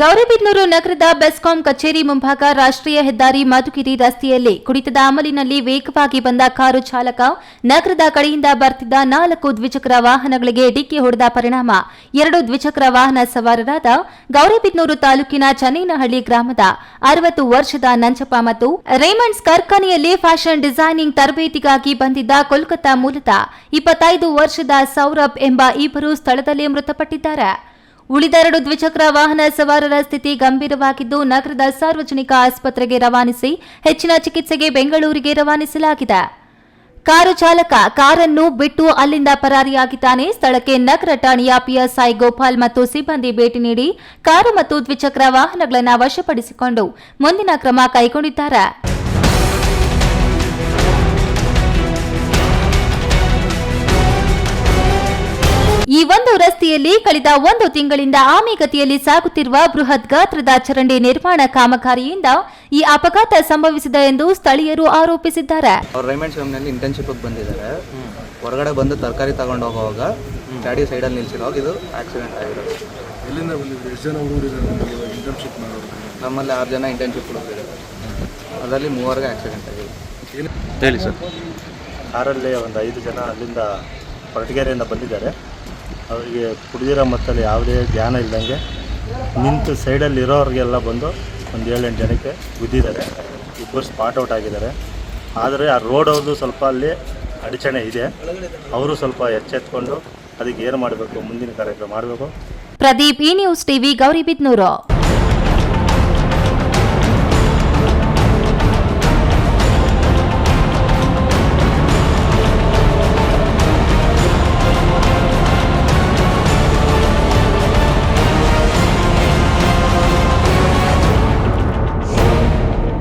ಗೌರಿಬಿದನೂರು ನಗರದ ಬೆಸ್ಕಾಂ ಕಚೇರಿ ಮುಂಭಾಗ ರಾಷ್ಟ್ರೀಯ ಹೆದ್ದಾರಿ ಮಧುಗಿರಿ ರಸ್ತೆಯಲ್ಲಿ ಕುಡಿತದ ಅಮಲಿನಲ್ಲಿ ವೇಗವಾಗಿ ಬಂದ ಕಾರು ಚಾಲಕ ನಗರದ ಕಡೆಯಿಂದ ಬರ್ತಿದ್ದ ನಾಲ್ಕು ದ್ವಿಚಕ್ರ ವಾಹನಗಳಿಗೆ ಡಿಕ್ಕಿ ಹೊಡೆದ ಪರಿಣಾಮ. ಎರಡು ದ್ವಿಚಕ್ರ ವಾಹನ ಸವಾರರಾದ ಗೌರಿಬಿದನೂರು ತಾಲೂಕಿನ ಚನ್ನೇನಹಳ್ಳಿ ಗ್ರಾಮದ ಅರವತ್ತು ವರ್ಷದ ನಂಜಪ್ಪ ಮತ್ತು ರೇಮಂಡ್ಸ್ ಕಾರ್ಖಾನೆಯಲ್ಲಿ ಫ್ಯಾಷನ್ ಡಿಸೈನಿಂಗ್ ತರಬೇತಿಗಾಗಿ ಬಂದಿದ್ದ ಕೋಲ್ಕತ್ತಾ ಮೂಲದ ಇಪ್ಪತ್ತೈದು ವರ್ಷದ ಸೌರಭ್ ಎಂಬ ಇಬ್ಬರು ಸ್ಥಳದಲ್ಲೇ ಮೃತಪಟ್ಟಿದ್ದಾರೆ. ಉಳಿದೆರಡು ದ್ವಿಚಕ್ರ ವಾಹನ ಸವಾರರ ಸ್ಥಿತಿ ಗಂಭೀರವಾಗಿದ್ದು ನಗರದ ಸಾರ್ವಜನಿಕ ಆಸ್ಪತ್ರೆಗೆ ರವಾನಿಸಿ ಹೆಚ್ಚಿನ ಚಿಕಿತ್ಸೆಗೆ ಬೆಂಗಳೂರಿಗೆ ರವಾನಿಸಲಾಗಿದೆ. ಕಾರು ಚಾಲಕ ಕಾರನ್ನು ಬಿಟ್ಟು ಅಲ್ಲಿಂದ ಪರಾರಿಯಾಗಿದ್ದಾನೆ. ಸ್ಥಳಕ್ಕೆ ನಗರ ಠಾಣೆಯ ಪಿಎಸ್ಐ ಗೋಪಾಲ್ ಮತ್ತು ಸಿಬ್ಬಂದಿ ಭೇಟಿ ನೀಡಿ ಕಾರು ಮತ್ತು ದ್ವಿಚಕ್ರ ವಾಹನಗಳನ್ನು ವಶಪಡಿಸಿಕೊಂಡು ಮುಂದಿನ ಕ್ರಮ ಕೈಗೊಂಡಿದ್ದಾರೆ. ಈ ಒಂದು ರಸ್ತೆಯಲ್ಲಿ ಕಳೆದ ಒಂದು ತಿಂಗಳಿಂದ ಆಮೆಗತಿಯಲ್ಲಿ ಸಾಗುತ್ತಿರುವ ಬೃಹತ್ ಗಾತ್ರದ ಚರಂಡಿ ನಿರ್ಮಾಣ ಕಾಮಗಾರಿಯಿಂದ ಈ ಅಪಘಾತ ಸಂಭವಿಸಿದೆ ಎಂದು ಸ್ಥಳೀಯರು ಆರೋಪಿಸಿದ್ದಾರೆ. ಅವ್ರು ರೈಮಂಡ್ ಕಂಪ್ನಿಯಲ್ಲಿ ಇಂಟರ್ನ್ಶಿಪ್ಗೆ ಬಂದಿದ್ದಾರೆ. ಹೊರಗಡೆ ಬಂದು ತರಕಾರಿ ತಗೊಂಡು ಹೋಗುವಾಗ ಗಾಡಿ ಸೈಡಲ್ಲಿ ನಿಲ್ಸಿರುವಾಗ ಇದು ಆಕ್ಸಿಡೆಂಟ್ ಆಗಿರೋದು ಎಲ್ಲಿಂದ ಬಂದಿದ್ರು? ಎಷ್ಟು ಜನ ಹುಡುಗರಿದ್ದಾರೆ ನಮ್ಮಲ್ಲಿ ಇಂಟರ್ನ್ಶಿಪ್ ಮಾಡೋರು? ನಮ್ಮಲ್ಲಿ ಆರು ಜನ ಇಂಟರ್ನ್ಶಿಪ್ ಹುಡುಗಿದ್ದಾರೆ ಅದರಲ್ಲಿ ಮೂವರೆಗೆ ಆಕ್ಸಿಡೆಂಟ್ ಆಗಿದೆ. ಹೇಳಿ ಸರ್. ಕಾರಲ್ಲಿ ಒಂದು ಐದು ಜನ ಅಲ್ಲಿಂದ ಕೊರಟಗೆರೆಯಿಂದ ಬಂದಿದ್ದಾರೆ. ಅವರಿಗೆ ಕುಡಿದಿರೋ ಮತ್ತಲ್ಲಿ ಯಾವುದೇ ಧ್ಯಾನ ಇಲ್ಲದಂಗೆ ನಿಂತು ಸೈಡಲ್ಲಿ ಇರೋರಿಗೆಲ್ಲ ಬಂದು ಒಂದು ಏಳೆಂಟು ಜನಕ್ಕೆ ಗುದ್ದಿದ್ದಾರೆ. ಇಬ್ಬರು ಸ್ಪಾಟ್ ಔಟ್ ಆಗಿದ್ದಾರೆ. ಆದರೆ ಆ ರೋಡ್ ಅವ್ರದ್ದು ಸ್ವಲ್ಪ ಅಲ್ಲಿ ಅಡಚಣೆ ಇದೆ. ಅವರು ಸ್ವಲ್ಪ ಎಚ್ಚೆತ್ಕೊಂಡು ಅದಕ್ಕೆ ಏನು ಮಾಡಬೇಕು, ಮುಂದಿನ ಕಾರ್ಯಕ್ರಮ ಮಾಡಬೇಕು. ಪ್ರದೀಪ್, ಈ ನ್ಯೂಸ್ ಟಿವಿ ಗೌರಿಬಿದ್ನೂರು.